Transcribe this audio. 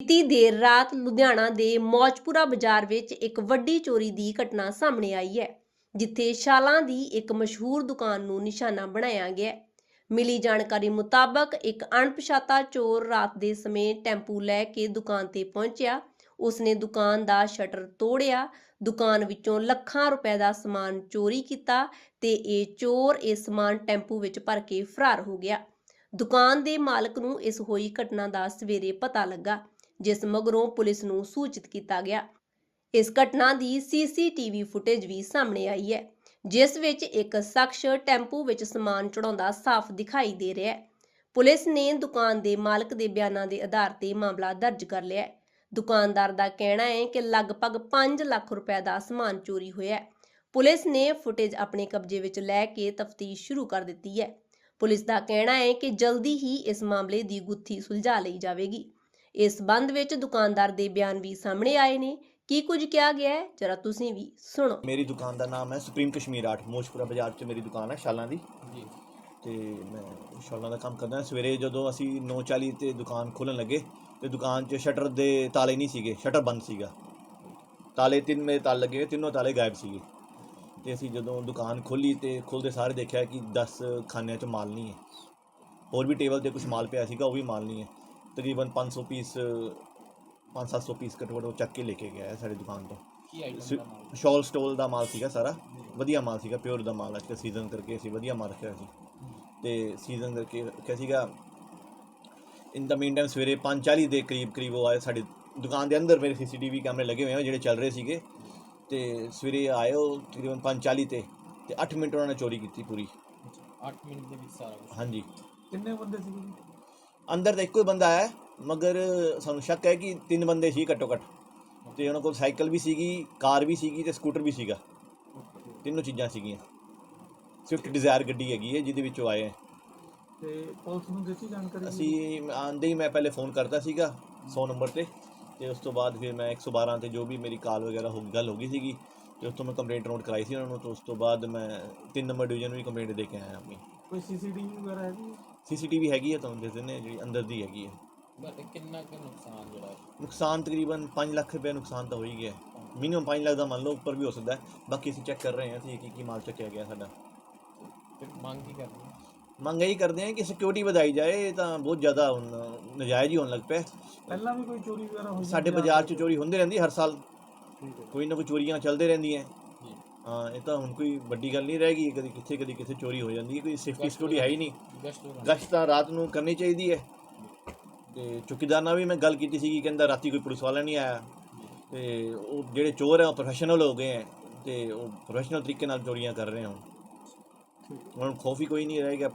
ਬੀਤੀ ਦੇਰ ਰਾਤ ਲੁਧਿਆਣਾ ਦੇ ਮੌਜਪੁਰਾ ਬਾਜ਼ਾਰ ਵਿੱਚ ਇੱਕ ਵੱਡੀ ਚੋਰੀ ਦੀ ਘਟਨਾ ਸਾਹਮਣੇ ਆਈ ਹੈ, ਜਿੱਥੇ ਸ਼ਾਲਾਂ ਦੀ ਇੱਕ ਮਸ਼ਹੂਰ ਦੁਕਾਨ ਨੂੰ ਨਿਸ਼ਾਨਾ ਬਣਾਇਆ ਗਿਆ ਹੈ। ਮਿਲੀ ਜਾਣਕਾਰੀ ਮੁਤਾਬਕ, ਇੱਕ ਅਣਪਛਾਤਾ ਚੋਰ ਰਾਤ ਦੇ ਸਮੇਂ ਟੈਂਪੂ ਲੈ ਕੇ ਦੁਕਾਨ ਤੇ ਪਹੁੰਚਿਆ। ਉਸਨੇ ਦੁਕਾਨ ਦਾ ਸ਼ਟਰ ਤੋੜਿਆ, ਦੁਕਾਨ ਵਿੱਚੋਂ ਲੱਖਾਂ ਰੁਪਏ ਦਾ ਸਮਾਨ ਚੋਰੀ ਕੀਤਾ ਤੇ ਇਹ ਚੋਰ ਇਹ ਸਮਾਨ ਟੈਂਪੂ ਵਿੱਚ ਭਰ ਕੇ ਫਰਾਰ ਹੋ ਗਿਆ। ਦੁਕਾਨ ਦੇ ਮਾਲਕ ਨੂੰ ਇਸ ਹੋਈ ਘਟਨਾ ਦਾ ਸਵੇਰੇ ਪਤਾ ਲੱਗਾ। ਜਿਸ ਮਗਰੋਂ ਪੁਲਿਸ ਨੂੰ ਸੂਚਿਤ ਕੀਤਾ ਗਿਆ। ਇਸ ਘਟਨਾ ਦੀ ਸੀਸੀਟੀਵੀ ਫੁਟੇਜ ਵੀ ਸਾਹਮਣੇ ਆਈ ਹੈ, ਜਿਸ ਵਿੱਚ ਇੱਕ ਸ਼ਖਸ ਟੈਂਪੂ ਵਿੱਚ ਸਮਾਨ ਚੜਾਉਂਦਾ ਸਾਫ਼ ਦਿਖਾਈ ਦੇ ਰਿਹਾ ਹੈ। ਪੁਲਿਸ ਨੇ ਦੁਕਾਨ ਦੇ ਮਾਲਕ ਦੇ ਬਿਆਨਾਂ ਦੇ ਆਧਾਰ ਤੇ ਮਾਮਲਾ ਦਰਜ ਕਰ ਲਿਆ ਹੈ। ਦੁਕਾਨਦਾਰ ਦਾ ਕਹਿਣਾ ਹੈ ਕਿ ਲਗਭਗ 5 ਲੱਖ ਰੁਪਏ ਦਾ ਸਮਾਨ ਚੋਰੀ ਹੋਇਆ ਹੈ। ਪੁਲਿਸ ਨੇ ਫੁਟੇਜ ਆਪਣੇ ਕਬਜ਼ੇ ਵਿੱਚ ਲੈ ਕੇ ਤਫਤੀਸ਼ ਸ਼ੁਰੂ ਕਰ ਦਿੱਤੀ ਹੈ। ਪੁਲਿਸ ਦਾ ਕਹਿਣਾ ਹੈ ਕਿ ਜਲਦੀ ਹੀ ਇਸ ਮਾਮਲੇ ਦੀ ਗੁੱਥੀ ਸੁਲਝਾ ਲਈ ਜਾਵੇਗੀ। ਇਸ ਸੰਬੰਧ ਵਿੱਚ ਦੁਕਾਨਦਾਰ ਦੇ ਬਿਆਨ ਵੀ ਸਾਹਮਣੇ ਆਏ ਨੇ। ਕੀ ਕੁਝ ਕਿਹਾ ਗਿਆ ਹੈ? ਜਰਾ ਤੁਸੀਂ ਵੀ ਸੁਣੋ। ਮੇਰੀ ਦੁਕਾਨ ਦਾ ਨਾਮ ਹੈ ਸੁਪਰੀਮ ਕਸ਼ਮੀਰ ਆਰਟ। ਮੋਸ਼ਪੁਰਾ ਬਾਜ਼ਾਰ 'ਚ ਮੇਰੀ ਦੁਕਾਨ ਹੈ ਸ਼ਾਲਾਂ ਦੀ। ਜੀ। ਤੇ ਮੈਂ ਸ਼ਾਲਾਂ ਦਾ ਕੰਮ ਕਰਦਾ ਸਵੇਰੇ ਜਦੋਂ ਅਸੀਂ 9:40 ਤੇ ਦੁਕਾਨ ਖੋਲਣ ਲੱਗੇ ਤੇ ਦੁਕਾਨ 'ਚ ਸ਼ਟਰ ਦੇ ਤਾਲੇ ਨਹੀਂ ਸੀਗੇ ਸ਼ਟਰ ਬੰਦ ਸੀਗਾ। ਤਾਲੇ ਤਿੰਨ ਮੇਰੇ ਤਾਲੇ ਲੱਗੇ ਹੋਏ, ਤਿੰਨੋਂ ਤਾਲੇ ਗਾਇਬ ਸੀਗੇ। ਤੇ ਅਸੀਂ ਜਦੋਂ ਦੁਕਾਨ ਖੋਲੀ ਤੇ ਖੋਲਦੇ ਸਾਰੇ ਦੇਖਿਆ ਕਿ 10 ਖਾਨਿਆਂ 'ਚ ਮਾਲ ਨਹੀਂ ਹੈ। ਹੋਰ ਵੀ ਟੇਬਲ ਤੇ ਕੁਝ ਮਾਲ ਪਿਆ ਸੀਗਾ ਉਹ ਵੀ ਮਾਲ ਨਹੀਂ ਹੈ। ਤਕਰੀਬਨ 500 ਪੀਸ 5-700 ਪੀਸ ਘੱਟੋ ਘੱਟ ਉਹ ਚੱਕ ਕੇ ਲੈ ਕੇ ਗਿਆ ਹੈ ਸਾਡੀ ਦੁਕਾਨ ਤੋਂ। ਕੀ ਆਈਟਮ ਦਾ ਸ਼ਾਲ ਸਟੋਲ ਦਾ ਮਾਲ ਸੀਗਾ ਸਾਰਾ। ਵਧੀਆ ਮਾਲ ਸੀਗਾ ਪਿਓਰ ਦਾ ਮਾਲ ਅੱਜ ਸੀਜ਼ਨ ਕਰਕੇ ਅਸੀਂ ਵਧੀਆ ਮਾਲ ਰੱਖਿਆ ਸੀ। ਤੇ ਸੀਜ਼ਨ ਕਰਕੇ ਰੱਖਿਆ ਸੀਗਾ। ਇਨ ਦਾ ਮੀਨ ਟਾਈਮ ਸਵੇਰੇ 5:40 ਦੇ ਕਰੀਬ ਕਰੀਬ ਉਹ ਆਏ ਸਾਡੀ ਦੁਕਾਨ ਦੇ ਅੰਦਰ ਮੇਰੇ ਸੀਸੀਟੀਵੀ ਕੈਮਰੇ ਲੱਗੇ ਹੋਏ ਆ ਜਿਹੜੇ ਚੱਲ ਰਹੇ ਸੀਗੇ। ਤੇ ਸਵੇਰੇ ਆਏ ਉਹ ਤਕਰੀਬਨ 5:40 ਤੇ ਤੇ 8 ਮਿੰਟ ਉਹਨਾਂ ਨੇ ਚੋਰੀ ਕੀਤੀ ਪੂਰੀ। 8 ਮਿੰਟ ਦੇ ਵਿੱਚ ਸਾਰਾ ਕੁਝ ਹਾਂਜੀ। ਕਿੰਨੇ ਬੰਦੇ ਸੀਗੇ? ਜੀ? ਅੰਦਰ ਤਾਂ ਇੱਕੋ ਹੀ ਬੰਦਾ ਆਇਆ ਮਗਰ ਸਾਨੂੰ ਸ਼ੱਕ ਹੈ ਕਿ ਤਿੰਨ ਬੰਦੇ ਸੀ ਘੱਟੋ ਘੱਟ। ਤੇ ਉਹਨਾਂ ਕੋਲ ਸਾਈਕਲ ਵੀ ਸੀਗੀ ਕਾਰ ਵੀ ਸੀਗੀ ਤੇ ਸਕੂਟਰ ਵੀ ਸੀਗਾ। ਤਿੰਨੋਂ ਚੀਜ਼ਾਂ ਸੀਗੀਆਂ। ਸਵਿਫਟ ਡਿਜ਼ਾਇਰ ਗੱਡੀ ਹੈਗੀ ਹੈ ਜਿਹਦੇ ਵਿੱਚੋਂ ਆਏ ਹੈ। ਤੇ ਪੁਲਿਸ ਨੂੰ ਦਿੱਤੀ ਜਾਣਕਾਰੀ? ਅਸੀਂ ਆਂਦੇ ਹੀ ਮੈਂ ਪਹਿਲੇ ਫੋਨ ਕਰਤਾ ਸੀਗਾ 100 ਨੰਬਰ ਤੇ ਤੇ ਉਸ ਤੋਂ ਬਾਅਦ ਫਿਰ ਮੈਂ 112 ਤੇ ਜੋ ਵੀ ਮੇਰੀ ਕਾਲ ਵਗੈਰਾ ਹੋ ਗੱਲ ਹੋ ਗਈ ਸੀਗੀ। ਤੇ ਉਸ ਤੋਂ ਮੈਂ ਕੰਪਲੇਂਟ ਨੋਟ ਕਰਾਈ ਸੀ ਉਹਨਾਂ ਨੂੰ ਤੇ ਉਸ ਤੋਂ ਬਾਅਦ ਮੈਂ 3 ਨੰਬਰ ਡਿਵੀਜ਼ਨ ਵੀ ਕੰਪਲੇਂਟ ਦੇ ਕੇ ਆਇਆ ਆਪਣੀ। ਕੋਈ ਸੀਸੀਟੀਵੀ ਵਗੈਰਾ ਹੈ ਜੀ ਸੀਸੀਟੀਵੀ ਹੈਗੀ ਹੈ ਤੁਹਾਨੂੰ ਜਿਸ ਨੇ ਜਿਹੜੀ ਅੰਦਰ ਦੀ ਹੈਗੀ ਹੈ ਬਟ ਕਿੰਨਾ ਕੁ ਨੁਕਸਾਨ ਜਿਹੜਾ? ਨੁਕਸਾਨ ਤਕਰੀਬਨ 5 ਲੱਖ ਰੁਪਏ ਨੁਕਸਾਨ ਤਾਂ ਹੋ ਹੀ ਗਿਆ। ਮਿਨੀਮਮ 5 ਲੱਖ ਦਾ ਮੰਨ ਲਓ ਉੱਪਰ ਵੀ ਹੋ ਸਕਦਾ ਬਾਕੀ ਅਸੀਂ ਚੈੱਕ ਕਰ ਰਹੇ ਹਾਂ ਅਸੀਂ ਕੀ ਕੀ ਮਾਲ ਚੱਕਿਆ ਗਿਆ ਸਾਡਾ। ਤੇ ਮੰਗ ਕੀ ਕਰਨੀ ਹੈ? ਮੰਗ ਇਹੀ ਕਰਦੇ ਹਾਂ ਕਿ ਸਿਕਿਉਰਿਟੀ ਵਧਾਈ ਜਾਏ ਇਹ ਤਾਂ ਬਹੁਤ ਜ਼ਿਆਦਾ ਨਜਾਇਜ਼ ਹੀ ਹੋਣ ਲੱਗ ਪਿਆ। ਪਹਿਲਾਂ ਵੀ ਕੋਈ ਚੋਰੀ ਵਗੈਰਾ ਹੋਈ ਸਾਡੇ ਬਾਜ਼ਾਰ 'ਚ ਚੋਰੀ ਹੁੰਦੀ ਰਹਿੰਦੀ ਹਰ ਸਾਲ ਕੋਈ ਨਾ ਕੋਈ ਚੋਰੀਆਂ ਚੱਲਦੇ ਰਹਿੰਦੀਆਂ। ਹਾਂ ਇਹ ਤਾਂ ਹੁਣ ਕੋਈ ਵੱਡੀ ਗੱਲ ਨਹੀਂ ਰਹਿ ਗਈ। ਕਦੀ ਕਿੱਥੇ ਕਦੀ ਕਿੱਥੇ ਚੋਰੀ ਹੋ ਜਾਂਦੀ ਹੈ। ਕੋਈ ਸੇਫਟੀ ਸਿਕਿਉਰਿਟੀ ਹੈ ਹੀ ਨਹੀਂ। ਹੋ ਗਸ਼ਤ ਤਾਂ ਰਾਤ ਨੂੰ ਕਰਨੀ ਚਾਹੀਦੀ ਹੈ। ਤੇ ਚੌਕੀਦਾਰ ਨਾਲ ਵੀ ਮੈਂ ਗੱਲ ਕੀਤੀ ਸੀ ਕਿ ਕਹਿੰਦਾ ਰਾਤੀ ਕੋਈ ਪੁਲਿਸ ਵਾਲਾ ਨਹੀਂ ਆਇਆ। ਤੇ ਉਹ ਜਿਹੜੇ ਚੋਰ ਹੈ ਉਹ ਪ੍ਰੋਫੈਸ਼ਨਲ ਹੋ ਗਏ ਹੈ। ਤੇ ਉਹ ਪ੍ਰੋਫੈਸ਼ਨਲ ਤਰੀਕੇ ਨਾਲ ਚੋਰੀਆਂ ਕਰ ਰਹੇ ਹਨ। ਹੁਣ ਖੌਫ ਹੀ ਕੋਈ ਨਹੀਂ ਰਹਿ ਗਿਆ।